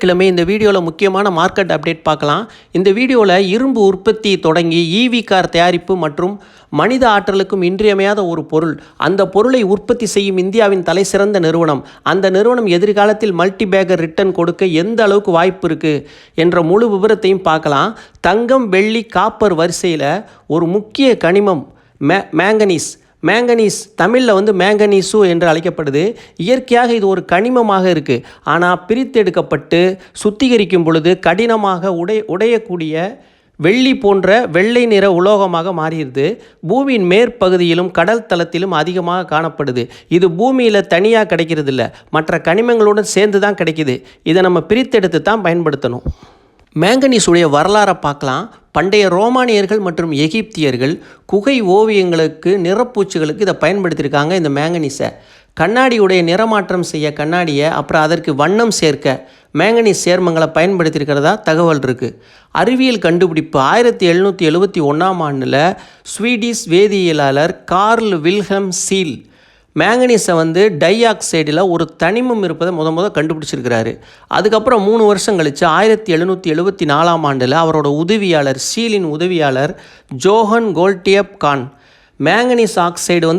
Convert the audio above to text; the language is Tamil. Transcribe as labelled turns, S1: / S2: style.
S1: கிழமை இந்த வீடியோவில் முக்கியமான மார்க்கெட் அப்டேட் பார்க்கலாம். இந்த வீடியோவில் இரும்பு உற்பத்தி தொடங்கி ஈவி கார் தயாரிப்பு மற்றும் மனித ஆற்றலுக்கும் இன்றியமையாத ஒரு பொருள். அந்த பொருளை உற்பத்தி செய்யும் இந்தியாவின் தலைசிறந்த நிறுவனம். அந்த நிறுவனம் எதிர்காலத்தில் மல்டி பேக்கர் ரிட்டர்ன் கொடுக்க எந்த அளவுக்கு வாய்ப்பு இருக்குது என்ற முழு விவரத்தையும் பார்க்கலாம். தங்கம் வெள்ளி காப்பர் வரிசையில் ஒரு முக்கிய கனிமம் மே மேங்கனீஸ் மேங்கனீஸ் தமிழில் வந்து மேங்கனீசு என்று அழைக்கப்படுது. இயற்கையாக இது ஒரு கனிமமாக இருக்குது ஆனால் பிரித்தெடுக்கப்பட்டு சுத்திகரிக்கும் பொழுது கடினமாக உடை உடையக்கூடிய வெள்ளி போன்ற வெள்ளை நிற உலோகமாக மாறிடுது. பூமியின் மேற்பகுதியிலும் கடல் தளத்திலும் அதிகமாக காணப்படுது. இது பூமியில் தனியாக கிடைக்கிறது இல்லை மற்ற கனிமங்களுடன் சேர்ந்து தான் கிடைக்கிது. இதை நம்ம பிரித்தெடுத்து தான் பயன்படுத்தணும். மேங்கனீஸுடைய வரலாறை பார்க்கலாம். பண்டைய ரோமானியர்கள் மற்றும் எகிப்தியர்கள் குகை ஓவியங்களுக்கு நிறப்பூச்சுகளுக்கு இதை பயன்படுத்தியிருக்காங்க இந்த மேங்கனீஸை கண்ணாடியுடைய நிறமாற்றம் செய்ய கண்ணாடியை அப்புறம் அதற்கு வண்ணம் சேர்க்க மேங்கனீஸ் சேர்மங்களை பயன்படுத்தியிருக்கிறதா தகவல் இருக்குது அறிவியல் கண்டுபிடிப்பு ஆயிரத்தி எழுநூற்றி எழுபத்தி ஒன்றாம் ஆண்டில் ஸ்வீடிஷ் வேதியியலாளர் கார்ல் வில்ஹம் சீல் மேங்கனீஸை வந்து டை ஆக்சைடில் ஒரு தனிமம் இருப்பதை முத முத கண்டுபிடிச்சிருக்கிறாரு. அதுக்கப்புறம் மூணு வருஷம் கழித்து ஆயிரத்தி எழுநூற்றி எழுபத்தி நாலாம் ஆண்டில் அவரோட உதவியாளர் சீலின் உதவியாளர் Johan Gottlieb Gahn manganese oxide வந்து